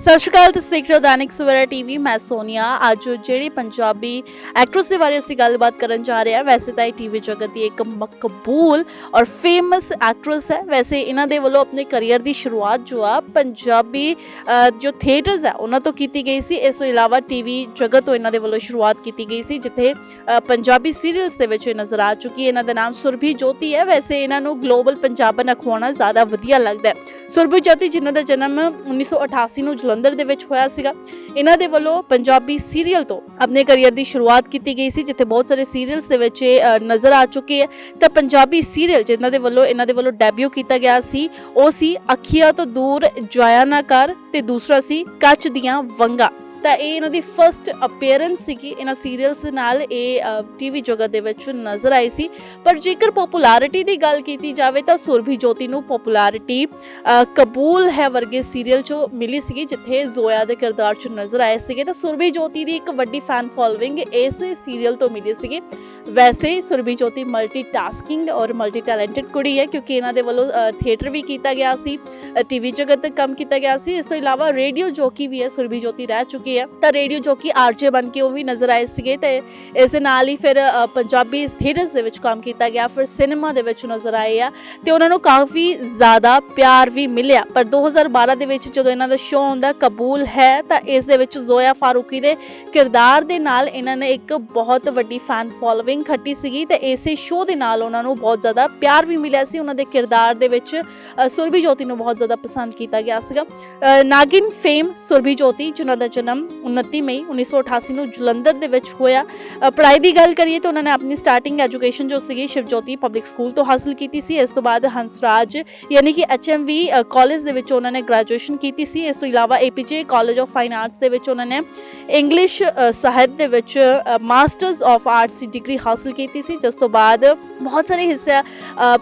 ਸਤਿ ਸ਼੍ਰੀ ਅਕਾਲ, ਤੁਸੀਂ ਦੇਖ ਰਹੇ ਹੋ ਦੈਨਿਕ ਸਵੇਰਾ ਟੀਵੀ। ਮੈਂ ਸੋਨੀਆ। ਅੱਜ ਜਿਹੜੀ ਪੰਜਾਬੀ ਐਕਟਰਸ ਦੇ ਬਾਰੇ ਅਸੀਂ ਗੱਲਬਾਤ ਕਰਨ ਜਾ ਰਹੇ ਹਾਂ, ਵੈਸੇ ਤਾਂ ਇਹ ਟੀਵੀ ਜਗਤ ਦੀ ਇੱਕ ਮਕਬੂਲ ਔਰ ਫੇਮਸ ਐਕਟਰਸ ਹੈ। ਵੈਸੇ ਇਹਨਾਂ ਦੇ ਵੱਲੋਂ ਆਪਣੇ ਕੈਰੀਅਰ ਦੀ ਸ਼ੁਰੂਆਤ ਜੋ ਆ ਪੰਜਾਬੀ ਜੋ ਥੀਏਟਰਸ ਹੈ, ਉਹਨਾਂ ਤੋਂ ਕੀਤੀ ਗਈ ਸੀ। ਇਸ ਤੋਂ ਇਲਾਵਾ ਟੀਵੀ ਜਗਤ ਤੋਂ ਇਹਨਾਂ ਦੇ ਵੱਲੋਂ ਸ਼ੁਰੂਆਤ ਕੀਤੀ ਗਈ ਸੀ, ਜਿੱਥੇ ਪੰਜਾਬੀ ਸੀਰੀਅਲਸ ਦੇ ਵਿੱਚ ਇਹ ਨਜ਼ਰ ਆ ਚੁੱਕੀ ਹੈ। ਇਹਨਾਂ ਦਾ ਨਾਮ ਸੁਰਭੀ ਜੋਤੀ ਹੈ। ਵੈਸੇ ਇਹਨਾਂ ਨੂੰ ਗਲੋਬਲ ਪੰਜਾਬਨ ਅਖਵਾਉਣਾ ਜ਼ਿਆਦਾ ਵਧੀਆ ਲੱਗਦਾ ਹੈ। ਸੁਰਭੀ ਜੋਤੀ, ਜਿਨ੍ਹਾਂ ਦਾ ਜਨਮ 1988 ਨੂੰ ਜਲੰਧਰ ਦੇ ਵਿੱਚ ਹੋਇਆ ਸੀਗਾ। ਇਹਨਾਂ ਦੇ ਵੱਲੋਂ ਪੰਜਾਬੀ ਸੀਰੀਅਲ ਤੋਂ ਆਪਣੇ ਕੈਰੀਅਰ ਦੀ ਸ਼ੁਰੂਆਤ ਕੀਤੀ ਗਈ ਸੀ, ਜਿੱਥੇ ਬਹੁਤ ਸਾਰੇ ਸੀਰੀਅਲਸ ਦੇ ਵਿੱਚ ਇਹ ਨਜ਼ਰ ਆ ਚੁੱਕੇ ਹੈ। ਤਾਂ ਪੰਜਾਬੀ ਸੀਰੀਅਲ ਜਿਨ੍ਹਾਂ ਦੇ ਵੱਲੋਂ, ਇਹਨਾਂ ਦੇ ਵੱਲੋਂ ਡੈਬਿਊ ਕੀਤਾ ਗਿਆ ਸੀ, ਉਹ ਸੀ ਅੱਖੀਆਂ ਤੋਂ ਦੂਰ ਜਾਇਆ ਨਾ ਕਰ ਤੇ ਦੂਸਰਾ ਸੀ ਕੱਚ ਦੀਆਂ ਵੰਗਾਂ। ਤਾਂ ਇਹ ਇਹਨਾਂ ਦੀ ਫਰਸਟ ਅਪੀਅਰੈਂਸ ਸੀਗੀ। ਇਹਨਾਂ ਸੀਰੀਅਲਸ ਦੇ ਨਾਲ ਇਹ ਟੀਵੀ ਜਗਤ ਦੇ ਵਿੱਚ ਨਜ਼ਰ ਆਈ ਸੀ। ਪਰ ਜੇਕਰ ਪਪੂਲੈਰਿਟੀ ਦੀ ਗੱਲ ਕੀਤੀ ਜਾਵੇ ਤਾਂ ਸੁਰਭੀ ਜੋਤੀ ਨੂੰ ਪਪੂਲੈਰਿਟੀ ਕਬੂਲ ਹੈ ਵਰਗੇ ਸੀਰੀਅਲ 'ਚੋਂ ਮਿਲੀ ਸੀਗੀ, ਜਿੱਥੇ ਜ਼ੋਇਆ ਦੇ ਕਿਰਦਾਰ 'ਚ ਨਜ਼ਰ ਆਏ ਸੀਗੇ। ਤਾਂ ਸੁਰਭੀ ਜੋਤੀ ਦੀ ਇੱਕ ਵੱਡੀ ਫੈਨ ਫੋਲੋਇੰਗ ਇਸ ਸੀਰੀਅਲ ਤੋਂ ਮਿਲੀ ਸੀਗੀ। ਵੈਸੇ ਸੁਰਭੀ ਜੋਤੀ ਮਲਟੀ ਟਾਸਕਿੰਗ ਔਰ ਮਲਟੀ ਟੈਲੈਂਟਡ ਕੁੜੀ ਹੈ, ਕਿਉਂਕਿ ਇਹਨਾਂ ਦੇ ਵੱਲੋਂ ਥੀਏਟਰ ਵੀ ਕੀਤਾ ਗਿਆ ਸੀ ਟੀਵੀ ਜਗਤ ਤੱਕ ਕੰਮ ਕੀਤਾ ਗਿਆ ਸੀ। ਇਸ ਤੋਂ ਇਲਾਵਾ ਰੇਡੀਓ ਜੋਕੀ ਵੀ ਹੈ, ਸੁਰਭੀ ਜੋਤੀ ਰਹਿ ਚੁੱਕੀ ਹੈ। ਤਾਂ ਰੇਡੀਓ ਜੋਕੀ ਆਰਜੇ ਬਣ ਕੇ ਉਹ ਵੀ ਨਜ਼ਰ ਆਏ ਸੀਗੇ ਤੇ ਇਸ ਦੇ ਨਾਲ ਹੀ ਫਿਰ ਪੰਜਾਬੀ ਥੀਏਟਰਸ ਦੇ ਵਿੱਚ ਕੰਮ ਕੀਤਾ ਗਿਆ, ਫਿਰ ਸਿਨੇਮਾ ਦੇ ਵਿੱਚ ਨਜ਼ਰ ਆਏ ਆ ਤੇ ਉਹਨਾਂ ਨੂੰ ਕਾਫੀ ਜ਼ਿਆਦਾ ਪਿਆਰ ਵੀ ਮਿਲਿਆ। ਪਰ 2012 ਦੇ ਵਿੱਚ ਜਦੋਂ ਇਹਨਾਂ ਦਾ ਸ਼ੋਅ ਆਉਂਦਾ, ਕਬੂਲ ਹੈ, ਤਾਂ ਇਸ ਦੇ ਵਿੱਚ ਜ਼ੋਇਆ ਫਾਰੂਕੀ ਦੇ ਕਿਰਦਾਰ ਦੇ ਨਾਲ ਇਹਨਾਂ ਨੇ ਇੱਕ ਬਹੁਤ ਵੱਡੀ ਫੈਨ ਫੋਲੋਇੰਗ ਖੱਟੀ ਸੀਗੀ ਤੇ ਇਸੇ ਸ਼ੋਅ ਦੇ ਨਾਲ ਉਹਨਾਂ ਨੂੰ ਬਹੁਤ ਜ਼ਿਆਦਾ ਪਿਆਰ ਵੀ ਮਿਲਿਆ ਸੀ। ਉਹਨਾਂ ਦੇ ਕਿਰਦਾਰ ਦੇ ਵਿੱਚ ਅ, ਸੁਰਭੀ ਜੋਤੀ ਨੂੰ ਬਹੁਤ ਜ਼ਿਆਦਾ ਪਸੰਦ ਕੀਤਾ ਗਿਆ ਸੀਗਾ। ਨਾਗਿਨ ਫੇਮ ਸੁਰਭੀ ਜੋਤੀ ਜਿਨ੍ਹਾਂ ਦਾ ਜਨਮ 29 ਮਈ 1988 ਨੂੰ ਜਲੰਧਰ ਦੇ ਵਿੱਚ ਹੋਇਆ। ਪੜ੍ਹਾਈ ਦੀ ਗੱਲ ਕਰੀਏ ਤਾਂ ਉਹਨਾਂ ਨੇ ਆਪਣੀ ਸਟਾਰਟਿੰਗ ਐਜੂਕੇਸ਼ਨ ਜੋ ਸੀਗੀ ਸ਼ਿਵਜੋਤੀ ਪਬਲਿਕ ਸਕੂਲ ਤੋਂ ਹਾਸਲ ਕੀਤੀ ਸੀ। ਇਸ ਤੋਂ ਬਾਅਦ ਹੰਸਰਾਜ ਯਾਨੀ ਕਿ ਐਚਐਮਵੀ ਕਾਲਜ ਦੇ ਵਿੱਚ ਉਹਨਾਂ ਨੇ ਗ੍ਰੈਜੂਏਸ਼ਨ ਕੀਤੀ ਸੀ। ਇਸ ਤੋਂ ਇਲਾਵਾ APJ college of fine arts ਦੇ ਵਿੱਚ ਉਹਨਾਂ ਨੇ ਇੰਗਲਿਸ਼ ਸਾਹਿਤ ਦੇ ਵਿੱਚ ਮਾਸਟਰਸ ਆਫ ਆਰਟਸ ਦੀ ਡਿਗਰੀ ਹਾਸਲ ਕੀਤੀ ਸੀ, ਜਿਸ ਤੋਂ ਬਾਅਦ ਬਹੁਤ ਸਾਰੇ ਹਿੱਸੇ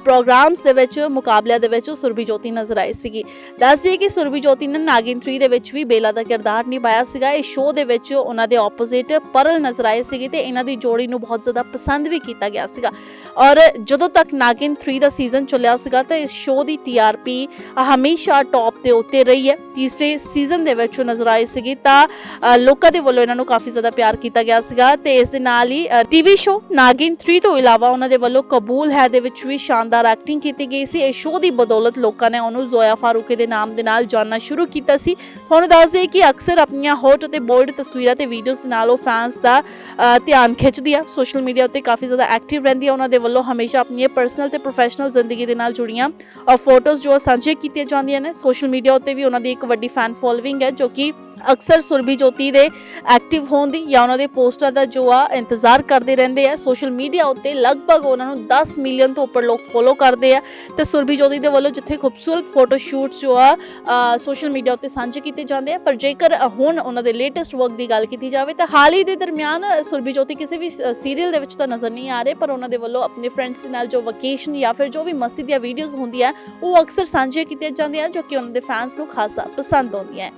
ਪ੍ਰੋਗਰਾਮਸ ਦੇ ਵਿੱਚ, ਮੁਕਾਬਲਿਆਂ ਦੇ ਵਿੱਚ ਸੁਰਬੀ ਜੋਤੀ ਨਜ਼ਰ ਆਈ ਸੀਗੀ। ਦੱਸ ਦਈਏ ਕਿ ਸੁਰਬੀ ਜੋਤੀ ਨੇ ਨਾਗਿਨ 3 ਦੇ ਵਿੱਚ ਵੀ ਬੇਲਾ ਦਾ ਕਿਰਦਾਰ ਨਿਭਾਇਆ ਸੀਗਾ। ਇਸ ਸ਼ੋਅ ਦੇ ਵਿੱਚ ਉਹਨਾਂ ਦੇ ਆਪੋਜ਼ਿਟ ਪਰਲ ਨਜ਼ਰ ਆਏ ਸੀਗੇ ਤੇ ਇਹਨਾਂ ਦੀ ਜੋੜੀ ਨੂੰ ਬਹੁਤ ਜ਼ਿਆਦਾ ਪਸੰਦ ਵੀ ਕੀਤਾ ਗਿਆ ਸੀਗਾ। ਔਰ ਜਦੋਂ ਤੱਕ ਨਾਗਿਨ 3 ਦਾ ਸੀਜ਼ਨ ਚੱਲਿਆ ਸੀਗਾ ਤਾਂ ਇਸ ਸ਼ੋਅ ਦੀ ਟੀਆਰਪੀ ਹਮੇਸ਼ਾ ਟੌਪ ਤੇ ਉੱਤੇ ਰਹੀ ਹੈ। ਤੀਸਰੇ ਸੀਜ਼ਨ ਦੇ ਵਿੱਚ ਉਹ ਨਜ਼ਰ ਆਏ ਸੀਗੀ ਤਾਂ ਲੋਕਾਂ ਦੇ ਵੱਲੋਂ ਇਹਨਾਂ ਨੂੰ ਕਾਫੀ ਜ਼ਿਆਦਾ ਪਿਆਰ ਕੀਤਾ ਗਿਆ ਸੀਗਾ ਤੇ ਇਸ ਦੇ ਨਾਲ ਹੀ ਟੀਵੀ ਸ਼ੋਅ ਨਾਗਿਨ 3 ਤੋਂ ਇਲਾਵਾ ਉਹਨਾਂ ਦੇ ਵੱਲੋਂ ਕਬੂਲ ਹੈ ਦੇ ਵਿੱਚ ਵੀ ਸ਼ਾਨਦਾਰ ਐਕਟਿੰਗ ਕੀਤੀ ਗਈ ਸੀ। ਇਸ ਸ਼ੋਅ ਦੀ ਬਦੌਲਤ ਲੋਕਾਂ ਨੇ ਉਹਨੂੰ ਜ਼ੋਇਆ ਫਾਰੂਕੀ ਦੇ ਨਾਮ ਦੇ ਨਾਲ ਜਾਣਨਾ ਸ਼ੁਰੂ ਕੀਤਾ ਸੀ। ਤੁਹਾਨੂੰ ਦੱਸ ਦਈਏ ਕਿ ਅਕਸਰ ਆਪਣੀਆਂ ਹੌਟ ਅਤੇ ਬੋਲਡ ਤਸਵੀਰਾਂ ਤੇ ਵੀਡੀਓਜ਼ ਦੇ ਨਾਲ ਉਹ ਫੈਨਸ ਦਾ ਧਿਆਨ ਖਿੱਚਦੀ ਆ। ਸੋਸ਼ਲ ਮੀਡੀਆ ਉੱਤੇ ਕਾਫੀ ਜ਼ਿਆਦਾ ਐਕਟਿਵ ਰਹਿੰਦੀ ਆ। ਉਹਨਾਂ ਦੇ ਵੱਲੋਂ ਹਮੇਸ਼ਾ ਆਪਣੀਆਂ ਪਰਸਨਲ ਤੇ ਪ੍ਰੋਫੈਸ਼ਨਲ ਜ਼ਿੰਦਗੀ ਦੇ ਨਾਲ ਜੁੜੀਆਂ ਫੋਟੋਜ਼ ਜੋ ਆ ਸਾਂਝੇ ਕੀਤੀਆਂ ਜਾਂਦੀਆਂ ਨੇ। ਸੋਸ਼ਲ ਮੀਡੀਆ ਉੱਤੇ ਵੀ ਉਹਨਾਂ ਦੀ ਇੱਕ ਵੱਡੀ ਫੈਨ ਫੋਲੋਇੰਗ ਹੈ ਜੋ ਕਿ ਅਕਸਰ ਸੁਰਬੀ ਜੋਤੀ ਦੇ ਐਕਟਿਵ ਹੋਣ ਦੀ ਜਾਂ ਉਹਨਾਂ ਦੇ ਪੋਸਟਾਂ ਦਾ ਜੋ ਆ ਇੰਤਜ਼ਾਰ ਕਰਦੇ ਰਹਿੰਦੇ ਆ ਸੋਸ਼ਲ ਮੀਡੀਆ ਉੱਤੇ ਲਗਭਗ ਉਹਨਾਂ ਨੂੰ 10 ਮਿਲੀਅਨ ਤੋਂ ਉੱਪਰ ਲੋਕ ਫੋਲੋ ਕਰਦੇ ਆ। ਤੇ ਸੁਰਬੀ ਜੋਤੀ ਦੇ ਵੱਲੋਂ ਜਿੱਥੇ ਖੂਬਸੂਰਤ ਫੋਟੋ ਸ਼ੂਟਸ ਜੋ ਆ ਸੋਸ਼ਲ ਮੀਡੀਆ ਉੱਤੇ ਸਾਂਝੇ ਕੀਤੇ ਜਾਂਦੇ ਆ, ਪਰ ਜੇਕਰ ਹੁਣ ਉਹਨਾਂ ਦੇ ਲੇਟੈਸਟ ਵਰਕ ਦੀ ਗੱਲ ਕੀਤੀ ਜਾਵੇ, ਤਾਂ ਹਾਲ ਹੀ ਦੇ ਦਰਮਿਆਨ ਸੁਰਬੀ ਜੋਤੀ ਕਿਸੇ ਵੀ ਸੀਰੀਅਲ ਦੇ ਵਿੱਚ ਤਾਂ ਨਜ਼ਰ ਨਹੀਂ ਆ ਰਹੇ, ਪਰ ਉਹਨਾਂ ਦੇ ਵੱਲੋਂ ਆਪਣੇ ਫਰੈਂਡਸ ਦੇ ਨਾਲ ਜੋ ਵਕੇਸ਼ਨ ਜਾਂ ਫਿਰ ਜੋ ਵੀ ਮਸਤੀ ਦੀਆਂ ਵੀਡੀਓਜ਼ ਹੁੰਦੀਆਂ, ਉਹ ਅਕਸਰ ਸਾਂਝੇ ਕੀਤੀਆਂ ਜਾਂਦੀਆਂ, ਜੋ ਕਿ ਉਹਨਾਂ ਦੇ ਫੈਨਸ ਨੂੰ ਖਾਸਾ ਪਸੰਦ ਆਉਂਦੀਆਂ।